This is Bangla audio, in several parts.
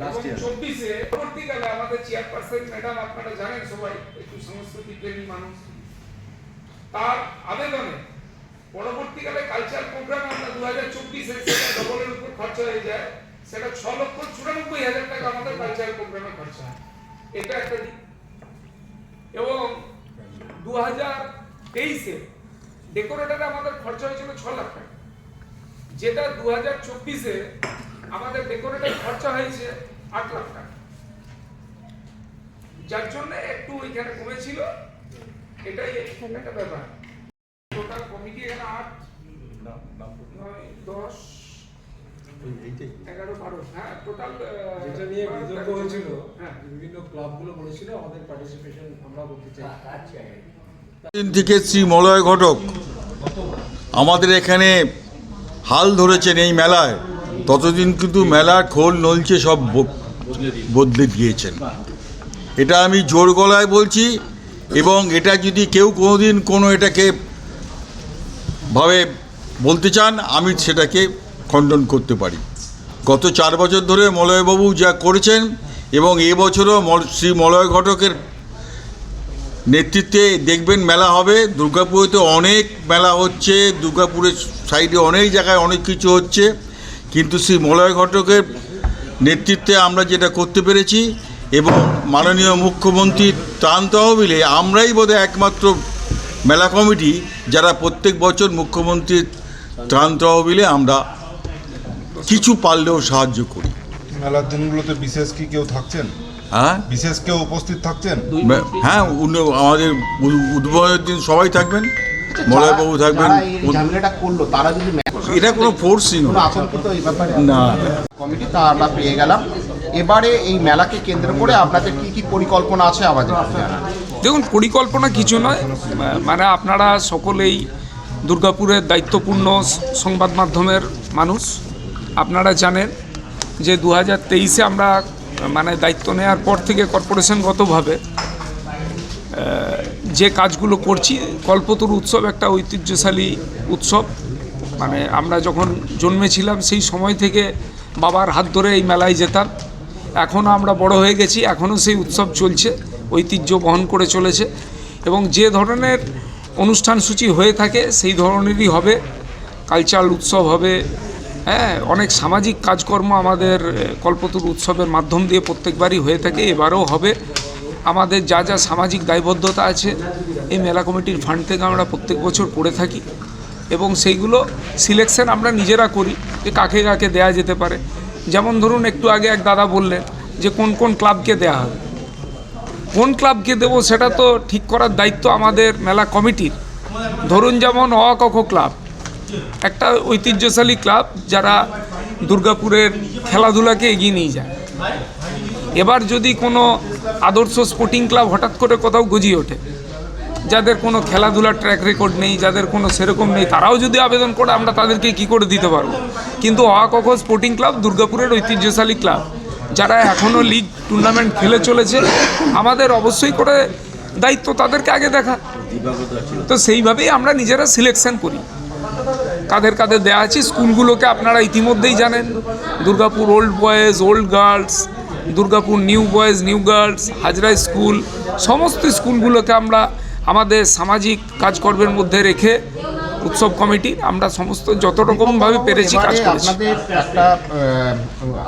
Last year. চব্বিশে পরবর্তীকালে আমাদের চেয়ারপারসন ম্যাডাম আপনারা জানেন সবাই একটু সংস্কৃতি প্রেমী মানুষ। তার আবেদনে পরবর্তীকালে কালচার প্রোগ্রাম আমরা দু হাজার চব্বিশে সেটা ডবলের উপর খরচা হয়ে যায়। সেটা ছ লক্ষ চুরানব্বই হাজার টাকা আমাদের কালচার প্রোগ্রামে খরচা এটা একটা দিক। এবং দু হাজার তেইশে ডেকোরেটারে আমাদের খরচা হয়েছিল ছ লাখ টাকা। যেটা দু হাজার চব্বিশে আমাদের ডেকোরেটার খরচা হয়েছে আট লাখ টাকা। যার জন্য একটু ওইখানে কমেছিল এটাই একটা ব্যাপার। টোটাল কমিটি এখানে আট নয় দশ এগারো বারো হ্যাঁ টোটাল যেটা নিয়ে বিতর্ক হয়েছিল হ্যাঁ। বিভিন্ন ক্লাবগুলো বলেছিল আমাদের পার্টিসিপেশন আমরা করতে চাই। দিন থেকে শ্রী মলয় ঘটক আমাদের এখানে হাল ধরেছেন এই মেলায়। ততদিন কিন্তু মেলা, খোল নলছে সব বদলে দিয়েছেন। এটা আমি জোর গলায় বলছি এবং এটা যদি কেউ কোনোদিন কোনো এটাকে ভাবে বলতে চান, আমি সেটাকে খণ্ডন করতে পারি। গত চার বছর ধরে মলয়বাবু যা করেছেন এবং এবছরও শ্রী মলয় ঘটকের নেতৃত্বে দেখবেন মেলা হবে। দুর্গাপুরেতে অনেক মেলা হচ্ছে, দুর্গাপুরের সাইডে অনেক জায়গায় অনেক কিছু হচ্ছে। কিন্তু শ্রী মলয় ঘটকের নেতৃত্বে আমরা যেটা করতে পেরেছি এবং মাননীয় মুখ্যমন্ত্রীর ত্রাণ তহবিলে আমরাই বোধহয় একমাত্র মেলা কমিটি যারা প্রত্যেক বছর মুখ্যমন্ত্রীর ত্রাণ তহবিলে আমরা কিছু পারলেও সাহায্য করি। মেলার দিনগুলোতে বিশেষ কি কেউ থাকছেন? হ্যাঁ? বিশেষ কেউ উপস্থিত থাকছেন? হ্যাঁ আমাদের উদ- উদ্বোধনের দিন সবাই থাকবেন মলয়বাবু থাকবেন করল তারা যদি এটা কোনো ফোর্সই নয়। আতঙ্কিত এই ব্যাপারে না। কমিটি তা আমরা পেয়ে গেলাম। এবারে এই মেলাকে কেন্দ্র করে আপনাদের কি কি পরিকল্পনা আছে আমাদের দেখুন পরিকল্পনা কিছু নয়। মানে আপনারা সকলেই দুর্গাপুরের দায়িত্বপূর্ণ সংবাদ মাধ্যমের মানুষ। আপনারা জানেন যে দু হাজার তেইশে আমরা মানে দায়িত্ব নেওয়ার পর থেকে কর্পোরেশনগতভাবে যে কাজগুলো করছি কল্পতরু উৎসব একটা ঐতিহ্যশালী উৎসব। মানে আমরা যখন জন্মেছিলাম সেই সময় থেকে বাবার হাত ধরে এই মেলায় যেতাম। এখনও আমরা বড় হয়ে গেছি, এখনও সেই উৎসব চলছে, ঐতিহ্য বহন করে চলেছে এবং যে ধরনের অনুষ্ঠান সূচি হয়ে থাকে সেই ধরনেরই হবে, কালচারাল উৎসব হবে হ্যাঁ অনেক সামাজিক কাজকর্ম আমাদের কল্পতরু উৎসবের মাধ্যম দিয়ে প্রত্যেকবারই হয়ে থাকে, এবারেও হবে। আমাদের যা যা সামাজিক দায়বদ্ধতা আছে, এই মেলা কমিটির ফান্ড থেকে আমরা প্রত্যেক বছর করে থাকি। এবং সেইগুলো সিলেকশন আমরা নিজেরা করি যে কাকে কাকে দেয়া যেতে পারে। যেমন ধরুন একটু আগে এক দাদা বললেন যে কোন কোন ক্লাবকে দেয়া হবে। কোন ক্লাবকে দেবো সেটা তো ঠিক করার দায়িত্ব আমাদের মেলা কমিটির। ধরুন যেমন অকক ক্লাব, একটা ঐতিহ্যশালী ক্লাব যারা দুর্গাপুরের খেলাধুলাকে এগিয়ে নিয়ে যায়। এবার যদি কোনো আদর্শ স্পোর্টিং ক্লাব হঠাৎ করে কোথাও গজিয়ে ওঠে যাদের কোনো খেলাধুলার ট্র্যাক রেকর্ড নেই, যাদের কোনো সেরকম নেই, তারাও যদি আবেদন করে, আমরা তাদেরকে কি করে দিতে পারব? কিন্তু অকক স্পোর্টিং ক্লাব দুর্গাপুরের ঐতিহ্যশালী ক্লাব যারা এখনও লিগ টুর্নামেন্ট খেলে চলেছে, আমাদের অবশ্যই করে দায়িত্ব তাদেরকে আগে দেখা। তো সেইভাবেই আমরা নিজেরা সিলেকশন করি। কাদের কাদের দেওয়া আছে, স্কুলগুলোকে আপনারা ইতিমধ্যেই জানেন। Durgapur old boys old girls Durgapur new boys new girls Hazra school, সমস্ত স্কুলগুলোকে আমরা আমাদের সামাজিক কাজকর্মের মধ্যে রেখে উৎসব কমিটি আমরা সমস্ত যত রকমভাবে পেরেছি কাজ করেছি। আপনাদের একটা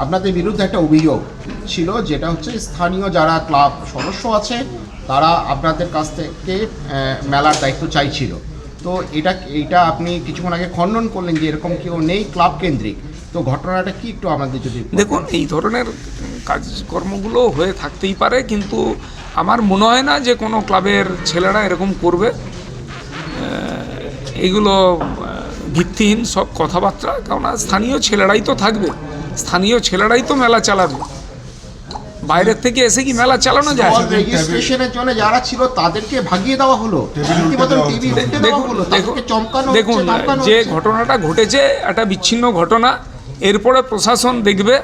আপনাদের বিরুদ্ধে একটা অভিযোগ ছিল যেটা হচ্ছে স্থানীয় যারা ক্লাব সদস্য আছে তারা আপনাদের কাছ থেকে মেলার দায়িত্ব চাইছিল। তো এটা এটা আপনি কিছুক্ষণ আগে খণ্ডন করলেন যে এরকম কেউ নেই ক্লাব কেন্দ্রিক। তো ঘটনাটা কি একটু আমাদের যদি দেখুন এই ধরনের কাজকর্মগুলো হয়ে থাকতেই পারে কিন্তু আমার মনে হয় না যে কোনো ক্লাবের ছেলেরা এরকম করবে। এগুলো ভিত্তিহীন সব কথাবার্তা কেননা স্থানীয় ছেলেরাই তো থাকবে। স্থানীয় ছেলেরাই তো মেলা চালাবে। বাইরের থেকে এসে কি মেলা চালানো যায়? রেজিস্ট্রেশনের জন্য যারা ছিল তাদেরকে ভাগিয়ে দেওয়া হলো। দেখুন যে ঘটনাটা ঘটেছে একটা বিচ্ছিন্ন ঘটনা। এরপরে প্রশাসন দেখবে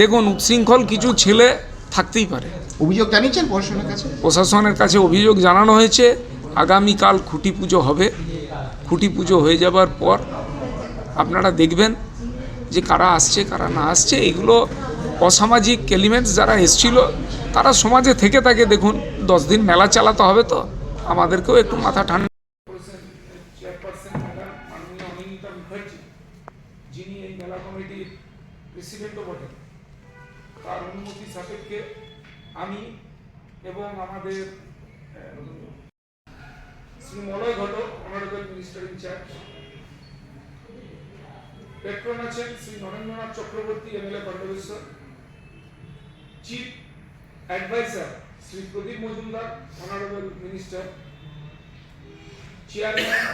দেখুন উচ্ছৃঙ্খল কিছু ছেলে থাকতেই পারে। অভিযোগ জানিয়েছেন প্রশাসনের কাছে? প্রশাসনের কাছে অভিযোগ জানানো হয়েছে আগামীকাল খুঁটি পুজো হবে। খুঁটি পুজো হয়ে যাবার পর আপনারা দেখবেন যে কারা আসছে কারা না আসছে এগুলো অসামাজিক এলিমেন্টস যারা এসছিল তারা সমাজে থেকে থাকে। দেখুন দশ দিন মেলা চালাতে হবে তো আমাদেরকেও একটু মাথা ঠান্ডা তার অনুমতি সাপেক্ষে আমি এবং আমাদের Shri Malay Ghatak honourable minister in charge patron আছেন Shri Narendranath Chakraborty MLA Pandabeswar chief adviser Shri Pradip Majumdar honourable minister chairman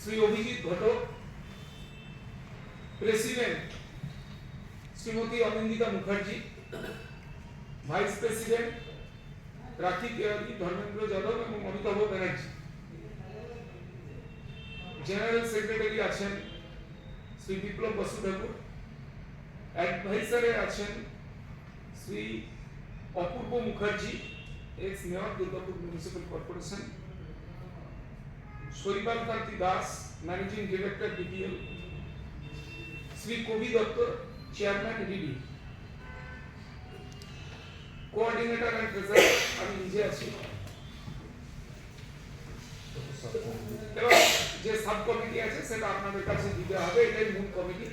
Shri Abhijit Ghatak president Shrimati Anindita Mukherjee vice president Rakhi Tewari Dharmendra Yadav এবং অমিতাভ ব্যানার্জি জেনারেল সেক্রেটারি আছেন শ্রী বিপ্লব বসু ঠাকুর অ্যাডভাইসারে আছেন Shri Apurba Mukherjee ex mayor Durgapur municipal corporation Saibal Kanti Das managing director BPL Shri Kabi Dutta chairman DD coordinator and treasurer আমি নিজে আছি। যে সাব কমিটি আছে, সেটা আপনাদের কাছে দিতে হবে, এটাই মূল কমিটি